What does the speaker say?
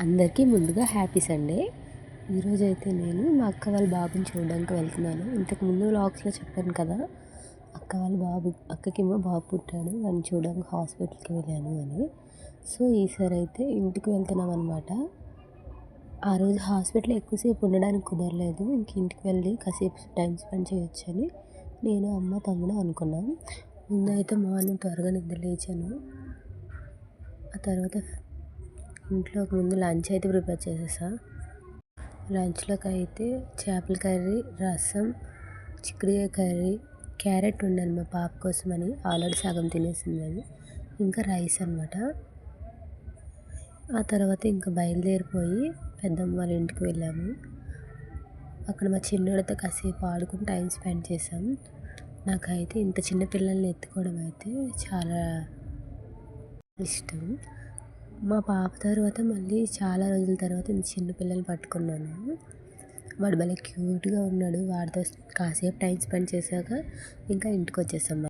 అందరికీ ముందుగా happy Sunday. ఈరోజు అయితే నేను మా అక్క వాళ్ళ బాబుని చూడడానికి వెళ్తున్నాను. ఇంతకు ముందు వ్లాగ్స్లో చెప్పాను కదా అక్క వాళ్ళ బాబు అక్కకేమో బాబు పుట్టాడు వాడిని చూడడానికి హాస్పిటల్కి వెళ్ళాను అని. సో ఈసారి అయితే ఇంటికి వెళ్తున్నాం అనమాట ఆ రోజు హాస్పిటల్ ఎక్కువసేపు ఉండడానికి కుదరలేదు. ఇంక ఇంటికి వెళ్ళి కాసేపు టైం స్పెండ్ చేయొచ్చని నేను అమ్మ తమ్ముడు అనుకున్నాం. ముందైతే మార్నింగ్ త్వరగా నిద్ర లేచాను. ఆ తర్వాత ఇంట్లోకి ముందు లంచ్ అయితే ప్రిపేర్ చేసేసా. లంచ్లోకి అయితే చేపల కర్రీ రసం చిక్కుడుకాయ కర్రీ క్యారెట్ ఉండాలి మా పాప కోసం అని ఆల్రెడీ సగం తినేసింది అది. ఇంకా రైస్ అనమాట ఆ తర్వాత ఇంకా బయలుదేరిపోయి పెద్దమ్మ వాళ్ళ ఇంటికి వెళ్ళాము. అక్కడ మా చిన్నోడితో కాసేపు ఆడుకుని టైం స్పెండ్ చేసాం నాకైతే ఇంత చిన్న పిల్లల్ని ఎత్తుకోవడం అయితే చాలా ఇష్టం. మా పాప తర్వాత మళ్ళీ చాలా రోజుల తర్వాత ఇంత చిన్నపిల్లలు పట్టుకున్నాను. వాడు భలే క్యూట్గా ఉన్నాడు. వాడితో కాసేపు టైం స్పెండ్ చేశాక ఇంకా ఇంటికి వచ్చేసాం